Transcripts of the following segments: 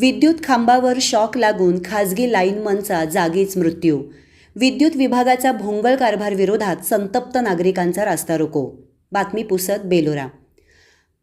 विद्युत खांबावर शॉक लागून खाजगी लाईनमनचा जागीच मृत्यू. विद्युत विभागाचा भोंगळ कारभार विरोधात संतप्त नागरिकांचा रास्ता रोको. बातमी पुसत बेलोरा.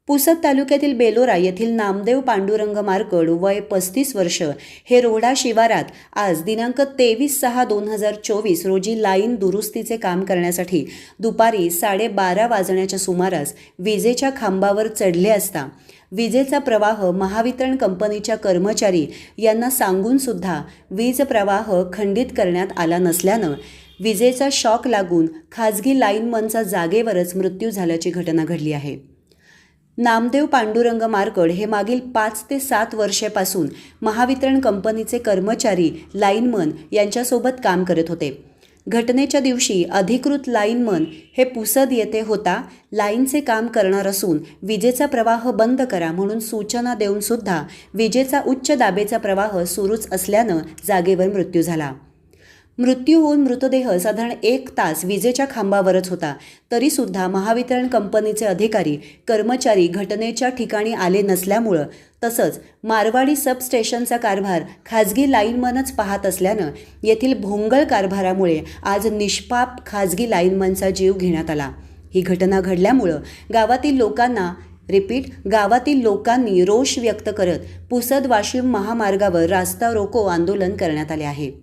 पुसद तालुक्यातील बेलोरा येथील नामदेव पांडुरंग मार्कड वय पस्तीस वर्ष. हे रोडा शिवारात आज दिनांक तेवीस सहा दोन हजार चोवीस रोजी लाईन दुरुस्तीचे काम करण्यासाठी दुपारी साडेबारा वाजण्याच्या सुमारास विजेच्या खांबावर चढले असता विजेचा प्रवाह महावितरण कंपनीच्या कर्मचारी यांना सांगून सुद्धा वीज प्रवाह खंडित करण्यात आला नसल्यानं विजेचा शॉक लागून खाजगी लाईनमनचा जागेवरच मृत्यू झाल्याची घटना घडली आहे. नामदेव पांडुरंग मारकड हे मागील पाच ते सात वर्षापासून महावितरण कंपनीचे कर्मचारी लाईनमन यांच्यासोबत काम करत होते. घटनेच्या दिवशी अधिकृत लाईनमन हे पुसद येथे होता. लाईनचे काम करणार असून विजेचा प्रवाह बंद करा म्हणून सूचना देऊन सुद्धा विजेचा उच्च दाबेचा प्रवाह सुरूच असल्यानं जागेवर मृत्यू झाला. मृत्यू होऊन मृतदेह साधारण एक तास विजेच्या खांबावरच होता. तरीसुद्धा महावितरण कंपनीचे अधिकारी कर्मचारी घटनेच्या ठिकाणी आले नसल्यामुळं तसंच मारवाडी सबस्टेशनचा कारभार खाजगी लाईनमनच पाहत असल्यानं येथील भोंगळ कारभारामुळे आज निष्पाप खाजगी लाईनमनचा जीव घेण्यात आला. ही घटना घडल्यामुळं गावातील लोकांना रिपीट गावातील लोकांनी रोष व्यक्त करत पुसद वाशिम महामार्गावर रास्ता रोको आंदोलन करण्यात आले आहे.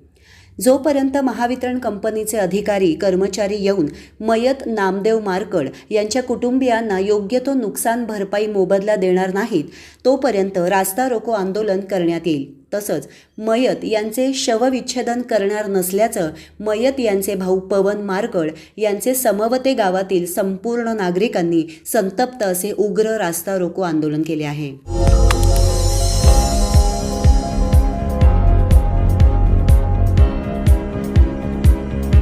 जोपर्यंत महावितरण कंपनीचे अधिकारी कर्मचारी येऊन मयत नामदेव मारकड यांच्या कुटुंबियांना योग्य तो नुकसान भरपाई मोबदला देणार नाहीत तोपर्यंत रास्ता रोको आंदोलन करण्यात येईल. तसंच मयत यांचे शवविच्छेदन करणार नसल्याचं मयत यांचे भाऊ पवन मारकड यांचे समवते गावातील संपूर्ण नागरिकांनी संतप्त असे उग्र रास्ता रोको आंदोलन केले आहे.